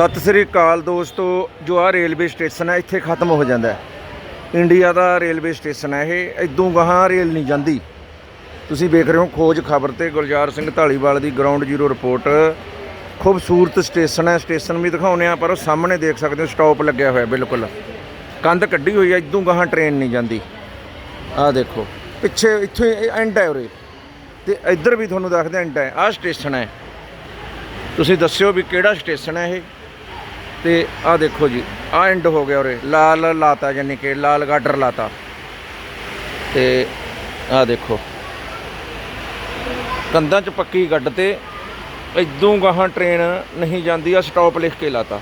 ਸਤਿ ਸ੍ਰੀ ਅਕਾਲ ਦੋਸਤੋ, ਜੋ ਆ ਰੇਲਵੇ ਸਟੇਸ਼ਨ ਹੈ, ਇੱਥੇ ਖਤਮ ਹੋ ਜਾਂਦਾ ਹੈ। ਇੰਡੀਆ ਦਾ ਰੇਲਵੇ ਸਟੇਸ਼ਨ ਹੈ ਇਹ, ਇਦੋਂ ਗਾਹਾਂ ਰੇਲ ਨਹੀਂ ਜਾਂਦੀ। ਤੁਸੀਂ ਵੇਖ ਰਹੇ ਹੋ ਖੋਜ ਖਬਰ ਤੇ ਗੁਲਜ਼ਾਰ ਸਿੰਘ ਢਾਲੀਵਾਲ ਦੀ ਗਰਾਊਂਡ ਜ਼ੀਰੋ ਰਿਪੋਰਟ ਖੂਬਸੂਰਤ ਸਟੇਸ਼ਨ ਹੈ, ਸਟੇਸ਼ਨ ਵੀ ਦਿਖਾਉਨੇ ਆ ਪਰ ਉਹ ਸਾਹਮਣੇ ਦੇਖ ਸਕਦੇ ਹੋ ਸਟਾਪ ਲੱਗਿਆ ਹੋਇਆ ਬਿਲਕੁਲ। ਕੰਧ ਕੱਢੀ ਹੋਈ ਹੈ, ਇਦੋਂ ਗਾਹਾਂ ਟ੍ਰੇਨ ਨਹੀਂ ਜਾਂਦੀ। ਆਹ ਦੇਖੋ, ਪਿੱਛੇ ਇੱਥੇ ਐਂਡ ਹੈ ਉਰੇ। ਤੇ ਇੱਧਰ ਵੀ ਤੁਹਾਨੂੰ ਦੱਸਦੇ ਐਂਡ ਹੈ। ਆਹ ਸਟੇਸ਼ਨ ਹੈ। ਤੁਸੀਂ ਦੱਸਿਓ ਵੀ ਕਿਹੜਾ ਸਟੇਸ਼ਨ ਹੈ ਇਹ? ਤੇ ਆਹ ਦੇਖੋ ਜੀ, ਆਹ ਐਂਡ ਹੋ ਗਿਆ ਉਰੇ। ਲਾਲ ਲਾਤਾ ਯਾਨੀ ਕਿ ਲਾਲ ਗਾਡਰ ਲਾਤਾ। ਤੇ ਆਹ ਦੇਖੋ। ਕੰਧਾਂ 'ਚ ਪੱਕੀ ਗੱਡ ਤੇ ਇਦੋਂ ਗਾਹਾਂ ਟ੍ਰੇਨ ਨਹੀਂ ਜਾਂਦੀ ਆ ਸਟਾਪ ਲਿਖ ਕੇ ਲਾਤਾ।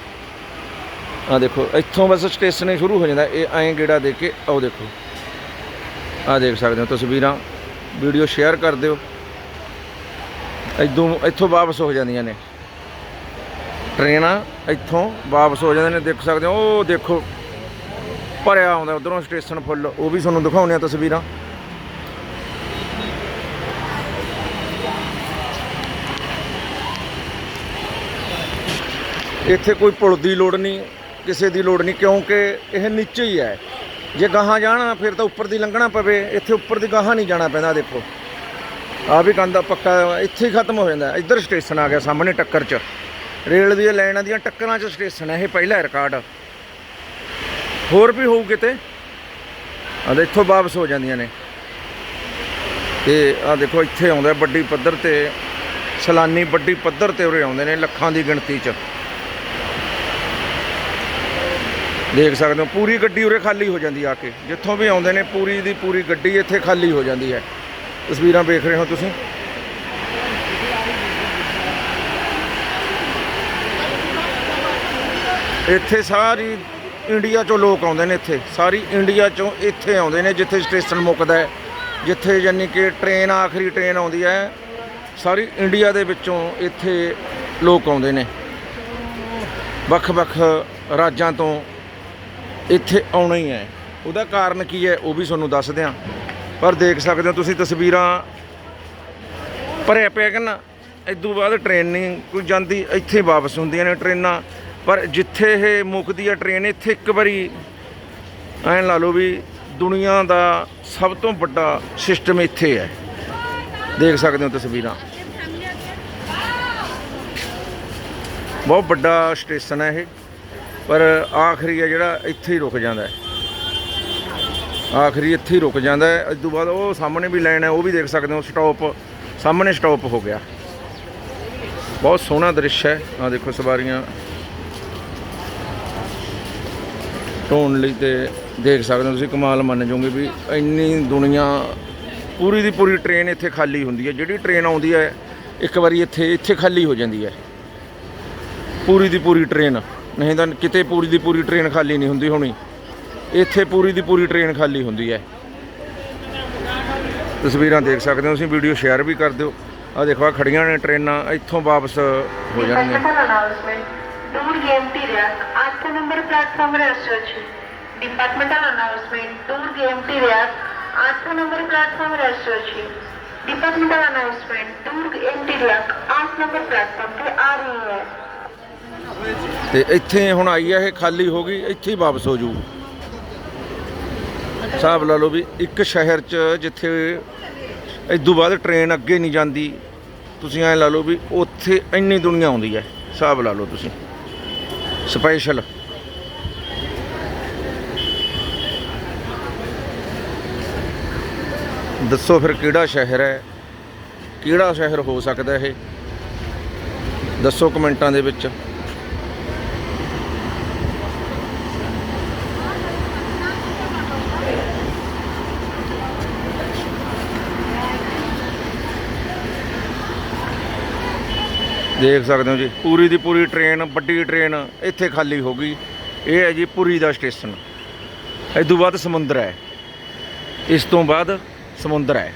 ਆਹ ਦੇਖੋ, ਇੱਥੋਂ ਬਸ ਸਟੇਸ਼ਨ ਸ਼ੁਰੂ ਹੋ ਜਾਂਦਾ, ਇਹ ਐਂ ਗੇੜਾ ਦੇ ਕੇ ਆਓ ਦੇਖੋ। ਆਹ ਦੇਖ ਸਕਦੇ ਹੋ ਤਸਵੀਰਾਂ, ਵੀਡੀਓ ਸ਼ੇਅਰ ਕਰ ਦਿਓ। ਇਦੋਂ ਇੱਥੋਂ ਵਾਪਸ ਹੋ ਜਾਂਦੀਆਂ ਨੇ। ਟ੍ਰੇਨਾਂ ਇੱਥੋਂ ਵਾਪਸ ਹੋ ਜਾਂਦੇ ਨੇ, ਦੇਖ ਸਕਦੇ ਹੋ, ਉਹ ਦੇਖੋ, ਭਰਿਆ ਆਉਂਦਾ ਉਧਰੋਂ ਸਟੇਸ਼ਨ ਫੁੱਲ ਉਹ ਵੀ ਤੁਹਾਨੂੰ ਦਿਖਾਉਂਦੇ ਆ ਤਸਵੀਰਾਂ। ਇੱਥੇ ਕੋਈ ਪੁਲ ਦੀ ਲੋੜ ਨਹੀਂ, ਕਿਸੇ ਦੀ ਲੋੜ ਨਹੀਂ, ਕਿਉਂਕਿ ਇਹ ਨੀਚੇ ਹੀ ਹੈ। ਜੇ ਗਾਹਾਂ ਜਾਣਾ, ਫਿਰ ਤਾਂ ਉੱਪਰ ਦੀ ਲੰਘਣਾ ਪਵੇ, ਇੱਥੇ ਉੱਪਰ ਦੀ ਗਾਹਾਂ ਨਹੀਂ ਜਾਣਾ ਪੈਂਦਾ, ਦੇਖੋ। ਆ ਵੀ ਕੰਦਾ ਪੱਕਾ, ਇੱਥੇ ਹੀ ਖਤਮ ਹੋ ਜਾਂਦਾ। ਇੱਧਰ ਸਟੇਸ਼ਨ ਆ ਗਿਆ, ਸਾਹਮਣੇ ਟੱਕਰ 'ਚ। ਰੇਲ ਦੀਆਂ ਲਾਈਨਾਂ ਦੀਆਂ ਟੱਕਰਾਂ 'ਚ ਸਟੇਸ਼ਨ ਹੈ ਇਹ ਪਹਿਲਾ ਰਿਕਾਰਡ। ਹੋਰ ਵੀ ਹੋਊ ਕਿਤੇ? ਆ ਇੱਥੋਂ ਵਾਪਸ ਹੋ ਜਾਂਦੀਆਂ ਨੇ। ਤੇ ਆ ਦੇਖੋ, ਇੱਥੇ ਆਉਂਦਾ ਵੱਡੀ ਪੱਧਰ ਤੇ, ਸਲਾਨੀ ਵੱਡੀ ਪੱਧਰ ਤੇ ਉਰੇ ਆਉਂਦੇ ਨੇ ਲੱਖਾਂ ਦੀ ਗਿਣਤੀ 'ਚ। ਦੇਖ ਸਕਦੇ ਹੋ, ਪੂਰੀ ਗੱਡੀ ਉਰੇ ਖਾਲੀ ਹੋ ਜਾਂਦੀ ਆ ਕੇ। ਜਿੱਥੋਂ ਵੀ ਆਉਂਦੇ ਨੇ, ਪੂਰੀ ਦੀ ਪੂਰੀ ਗੱਡੀ ਇੱਥੇ ਖਾਲੀ ਹੋ ਜਾਂਦੀ ਹੈ। ਤਸਵੀਰਾਂ ਵੇਖ ਰਹੇ ਹੋ ਤੁਸੀਂ? ਇੱਥੇ ਸਾਰੀ ਇੰਡੀਆ ਚੋਂ ਲੋਕ ਆਉਂਦੇ ਨੇ ਇੱਥੇ। ਸਾਰੀ ਇੰਡੀਆ ਚੋਂ ਇੱਥੇ ਆਉਂਦੇ ਨੇ ਜਿੱਥੇ ਸਟੇਸ਼ਨ ਮੁੱਕਦਾ ਹੈ, ਜਿੱਥੇ ਯਾਨੀ ਕਿ ਟ੍ਰੇਨ, ਆਖਰੀ ਟ੍ਰੇਨ ਆਉਂਦੀ ਹੈ। ਸਾਰੀ ਇੰਡੀਆ ਦੇ ਵਿੱਚੋਂ ਇੱਥੇ ਲੋਕ ਆਉਂਦੇ ਨੇ। ਵੱਖ-ਵੱਖ ਰਾਜਾਂ ਤੋਂ ਇੱਥੇ ਆਉਣਾ ਹੀ ਹੈ। ਉਹਦਾ ਕਾਰਨ ਕੀ ਹੈ, ਉਹ ਵੀ ਤੁਹਾਨੂੰ ਦੱਸਦੇ ਹਾਂ ਪਰ ਦੇਖ ਸਕਦੇ ਹੋ ਤੁਸੀਂ ਤਸਵੀਰਾਂ। ਭਰਿਆ ਪਿਆ ਕਿ ਨਾ? ਇਦੋਂ ਬਾਅਦ ਟ੍ਰੇਨ ਨਹੀਂ ਕੋਈ ਜਾਂਦੀ, ਇੱਥੇ ਵਾਪਸ ਹੁੰਦੀਆਂ ਨੇ ਟ੍ਰੇਨਾਂ। ਪਰ ਜਿੱਥੇ ਇਹ ਮੁੱਕਦੀ ਹੈ ਟ੍ਰੇਨ ਇੱਥੇ ਇੱਕ ਵਾਰੀ ਐਂ ਲਾ ਲਓ ਵੀ ਦੁਨੀਆ ਦਾ ਸਭ ਤੋਂ ਵੱਡਾ ਸਿਸਟਮ ਇੱਥੇ ਹੈ। ਦੇਖ ਸਕਦੇ ਹੋ ਤਸਵੀਰਾਂ। ਬਹੁਤ ਵੱਡਾ ਸਟੇਸ਼ਨ ਹੈ ਇਹ, ਪਰ ਆਖਰੀ ਹੈ ਜਿਹੜਾ ਇੱਥੇ ਹੀ ਰੁਕ ਜਾਂਦਾ ਹੈ। ਆਖਰੀ ਇੱਥੇ ਹੀ ਰੁਕ ਜਾਂਦਾ ਹੈ। ਇਸ ਤੋਂ ਬਾਅਦ ਉਹ ਸਾਹਮਣੇ ਵੀ ਲਾਈਨ ਹੈ, ਉਹ ਵੀ ਦੇਖ ਸਕਦੇ ਹੋ ਸਟਾਪ ਸਾਹਮਣੇ ਸਟਾਪ ਹੋ ਗਿਆ। ਬਹੁਤ ਸੋਹਣਾ ਦ੍ਰਿਸ਼ ਹੈ। ਆ ਦੇਖੋ ਸਵਾਰੀਆਂ। ਢੋਣ ਲਈ ਤੇ ਦੇਖ ਸਕਦੇ ਹੋ ਤੁਸੀਂ, ਕਮਾਲ ਮੰਨ ਜਾਓਗੇ ਵੀ ਇੰਨੀ ਦੁਨੀਆ, ਪੂਰੀ ਦੀ ਪੂਰੀ ਟ੍ਰੇਨ ਇੱਥੇ ਖਾਲੀ ਹੁੰਦੀ ਹੈ। ਜਿਹੜੀ ਟ੍ਰੇਨ ਆਉਂਦੀ ਹੈ, ਇੱਕ ਵਾਰੀ ਇੱਥੇ ਇੱਥੇ ਖਾਲੀ ਹੋ ਜਾਂਦੀ ਹੈ। ਪੂਰੀ ਦੀ ਪੂਰੀ ਟ੍ਰੇਨ ਨਹੀਂ ਤਾਂ ਕਿਤੇ ਪੂਰੀ ਦੀ ਪੂਰੀ ਟ੍ਰੇਨ ਖਾਲੀ ਨਹੀਂ ਹੁੰਦੀ ਹੋਣੀ। ਇੱਥੇ ਪੂਰੀ ਦੀ ਪੂਰੀ ਟ੍ਰੇਨ ਖਾਲੀ ਹੁੰਦੀ ਹੈ। ਤਸਵੀਰਾਂ ਦੇਖ ਸਕਦੇ ਹੋ ਤੁਸੀਂ ਵੀਡੀਓ ਸ਼ੇਅਰ ਵੀ ਕਰ ਦਿਓ। ਆ ਦੇਖੋ ਆ ਖੜੀਆਂ ਨੇ ਟ੍ਰੇਨਾਂ ਇੱਥੋਂ ਵਾਪਸ ਹੋ ਜਾਣਗੀਆਂ। Departmental announcement. Tour game period. 8 number platform research. Departmental announcement. Tour game period. 8 number platform research. Departmental announcement. Tour game period. 8 number platform पे आ रही है ਤੇ ਇੱਥੇ ਹੁਣ ਆਈ ਹੈ ਇਹ ਖਾਲੀ ਹੋ ਗਈ ਇੱਥੇ ਹੀ ਵਾਪਸ ਹੋ ਜੂ ਹਿਸਾਬ ਲਾ ਲਓ ਵੀ ਇੱਕ ਸ਼ਹਿਰ 'ਚ ਜਿੱਥੇ ਇਦੋਂ ਬਾਅਦ ਟ੍ਰੇਨ ਅੱਗੇ ਨਹੀਂ ਜਾਂਦੀ ਤੁਸੀਂ ਐਂ ਲਾ ਲਓ ਵੀ ਉੱਥੇ ਇੰਨੀ ਦੁਨੀਆ ਆਉਂਦੀ ਹੈ ਹਿਸਾਬ ਲਾ ਲਓ ਤੁਸੀਂ ਸਪੈਸ਼ਲ ਦੱਸੋ ਫਿਰ ਕਿਹੜਾ ਸ਼ਹਿਰ ਹੈ? ਕਿਹੜਾ ਸ਼ਹਿਰ ਹੋ ਸਕਦਾ ਇਹ? ਦੱਸੋ ਕਮੈਂਟਾਂ ਦੇ ਵਿੱਚ। ਦੇਖ ਸਕਦੇ ਹੋ ਜੀ। ਪੂਰੀ ਦੀ ਪੂਰੀ ਟ੍ਰੇਨ ਵੱਡੀ ਟ੍ਰੇਨ ਇੱਥੇ ਖਾਲੀ ਹੋ ਗਈ। ਇਹ ਹੈ ਜੀ ਪੁਰੀ ਦਾ ਸਟੇਸ਼ਨ ਇਸ ਤੋਂ ਬਾਅਦ ਸਮੁੰਦਰ ਹੈ। ਇਸ ਤੋਂ ਬਾਅਦ ਸਮੁੰਦਰ ਹੈ।